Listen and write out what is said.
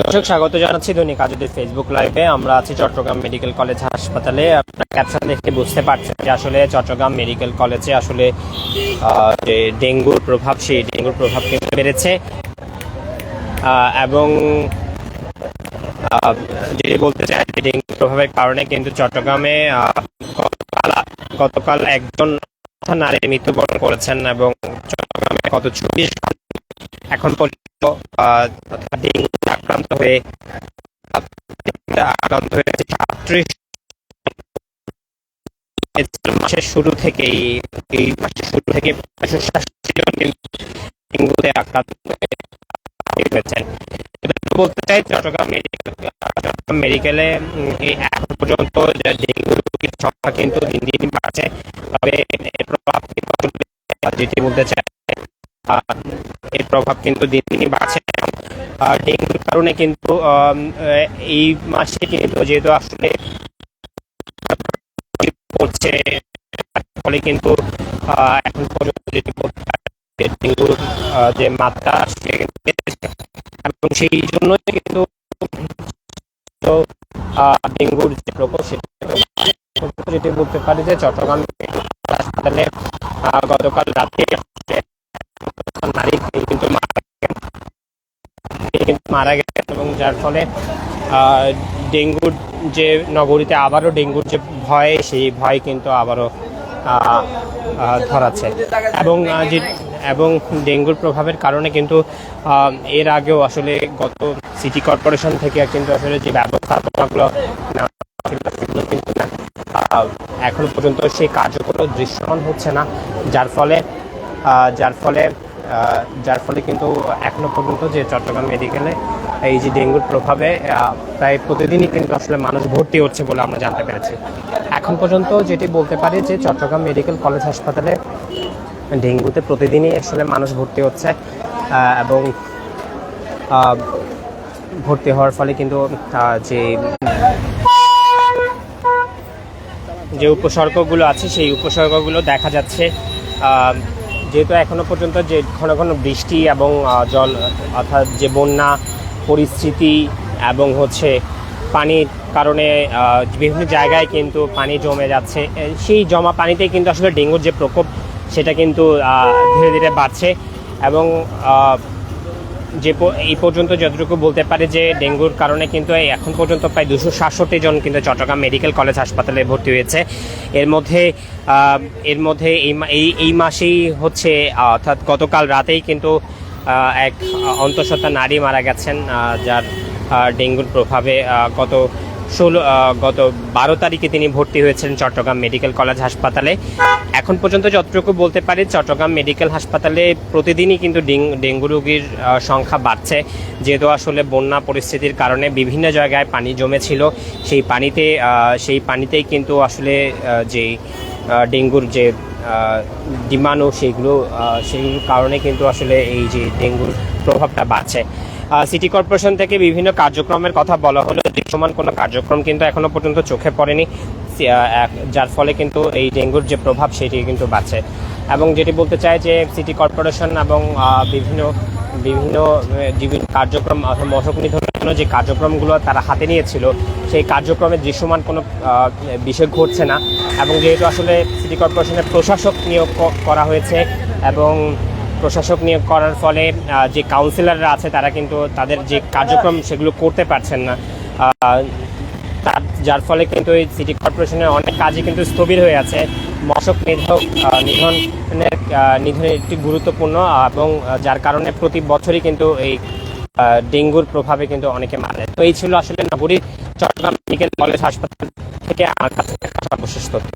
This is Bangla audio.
দর্শক, স্বাগত জানাচ্ছি দৈনিক আজদের ফেসবুক লাইভে আমরা আছি চট্টগ্রাম মেডিকেল কলেজ হাসপাতালে। আপনার ক্যাপশন দেখে বুঝতে পারছেন যে আসলে চট্টগ্রাম মেডিকেল কলেজে আসলে যে ডেঙ্গুর প্রভাব, সেই ডেঙ্গুর প্রভাব কিন্তু বেড়েছে। এবং যেটি বলতে চাই যে ডেঙ্গু প্রভাবের কারণে কিন্তু চট্টগ্রামে গতকাল গতকাল একজন নারী মৃত্যুবরণ করেছেন এবং চট্টগ্রামে গত চব্বিশ এখন পর্যন্ত ডেঙ্গু আক্রান্ত হয়ে আক্রান্ত হয়েছে সাতত্রিশ মাসের শুরু থেকেই, এই মাসের শুরু থেকে ডেঙ্গুতে আক্রান্ত হয়ে হয়েছেন বলতে চাই, চট্টগ্রাম মেডিকেল মেডিকেলে এখন পর্যন্ত ডেঙ্গু রোগীর সংখ্যা কিন্তু দিন দিন বাড়ছে। তবে যেটি বলতে চাই এর প্রভাব কিন্তু দিন দিনই বাড়ছে আর ডেঙ্গুর কারণে কিন্তু এই মাসে কিন্তু যেহেতু আসলে পড়ছে ফলে কিন্তু এখন পর্যন্ত যেটি ডেঙ্গুর যে মাত্রা বেড়েছে। এবং সেই জন্যই কিন্তু ডেঙ্গুর যে প্রকোপ সেটা বলতে পারি যে চট্টগ্রাম হাসপাতালে গতকাল রাতে নারী কিন্তু মারা গেছেন। তিনি মারা গেছেন এবং যার ফলে ডেঙ্গুর যে নগরীতে আবারও ডেঙ্গুর যে ভয় সেই ভয় কিন্তু আবারও ধরাচ্ছে এবং যে এবং ডেঙ্গুর প্রভাবের কারণে কিন্তু এর আগেও আসলে গত সিটি কর্পোরেশন থেকে কিন্তু আসলে যে ব্যবস্থাপনাগুলো সেগুলো কিন্তু না আহ, এখনও পর্যন্ত সেই কার্যকর দৃশ্যমান হচ্ছে না যার ফলে যার ফলে যার ফলে কিন্তু এখনও পর্যন্ত যে চট্টগ্রাম মেডিকেলে এই যে ডেঙ্গুর প্রভাবে প্রায় প্রতিদিনই কিন্তু আসলে মানুষ ভর্তি হচ্ছে বলে আমরা জানতে পেরেছি। এখন পর্যন্ত যেটি বলতে পারি যে চট্টগ্রাম মেডিকেল কলেজ হাসপাতালে ডেঙ্গুতে প্রতিদিনই আসলে মানুষ ভর্তি হচ্ছে এবং ভর্তি হওয়ার ফলে কিন্তু যে যে উপসর্গগুলো আছে, সেই উপসর্গগুলো দেখা যাচ্ছে যেহেতু এখনও পর্যন্ত যে ঘন ঘন বৃষ্টি এবং জল, অর্থাৎ যে বন্যা পরিস্থিতি এবং হচ্ছে পানির কারণে বিভিন্ন জায়গায় কিন্তু পানি জমে যাচ্ছে সেই জমা পানিতে কিন্তু আসলে ডেঙ্গুর যে প্রকোপ সেটা কিন্তু ধীরে ধীরে বাড়ছে এবং যে এই পর্যন্ত যতটুকু বলতে পারে যে ডেঙ্গুর কারণে কিন্তু এখন পর্যন্ত প্রায় দুশো সাতষট্টি জন কিন্তু চট্টগ্রাম মেডিকেল কলেজ হাসপাতালে ভর্তি হয়েছে। এর মধ্যে এর মধ্যে এই এই মাসেই হচ্ছে অর্থাৎ গতকাল রাতেই কিন্তু এক অন্তঃসত্ত্বা নারী মারা গেছেন যার ডেঙ্গুর প্রভাবে গত ষোলো গত বারো তারিখে তিনি ভর্তি হয়েছেন চট্টগ্রাম মেডিকেল কলেজ হাসপাতালে। এখন পর্যন্ত যতটুকু বলতে পারি, চট্টগ্রাম মেডিকেল হাসপাতালে প্রতিদিনই কিন্তু ডেঙ্গু রোগীর সংখ্যা বাড়ছে। যেহেতু আসলে বন্যা পরিস্থিতির কারণে বিভিন্ন জায়গায় পানি জমেছিল, সেই পানিতে সেই পানিতেই কিন্তু আসলে যে ডেঙ্গুর যে ডিমাণু সেইগুলো সেইগুলোর কারণে কিন্তু আসলে এই যে ডেঙ্গুর প্রভাবটা বাড়ছে। সিটি কর্পোরেশন থেকে বিভিন্ন কার্যক্রমের কথা বলা হলো। দৃশ্যমান কোনো কার্যক্রম কিন্তু এখনও পর্যন্ত চোখে পড়েনি। যার ফলে কিন্তু এই ডেঙ্গুর যে প্রভাব, সেটি কিন্তু বাড়ছে। এবং যেটি বলতে চাই যে সিটি কর্পোরেশন এবং বিভিন্ন বিভিন্ন কার্যক্রম মশক নিধনের জন্য যে কার্যক্রমগুলো তারা হাতে নিয়েছিল, সেই কার্যক্রমে দৃশ্যমান কোনো বিষয় ঘটছে না। এবং যেহেতু আসলে সিটি কর্পোরেশনের প্রশাসক নিয়োগ করা হয়েছে এবং প্রশাসক নিয়োগ করার ফলে যে কাউন্সিলররা আছে, তারা কিন্তু তাদের যে কার্যক্রম সেগুলো করতে পারছেন না। যার ফলে কিন্তু এই সিটি কর্পোরেশনের অনেক কাজই কিন্তু স্থবির হয়ে আছে। মশক নিধক নিধনের নিধনের একটি গুরুত্বপূর্ণ এবং যার কারণে প্রতি বছরই কিন্তু এই ডেঙ্গুর প্রভাবে কিন্তু অনেকে মারা। তো এই ছিল আসলে নগরীর চট্টগ্রাম মেডিকেল কলেজ হাসপাতাল থেকে আমার কাছে সর্বশেষ তথ্য।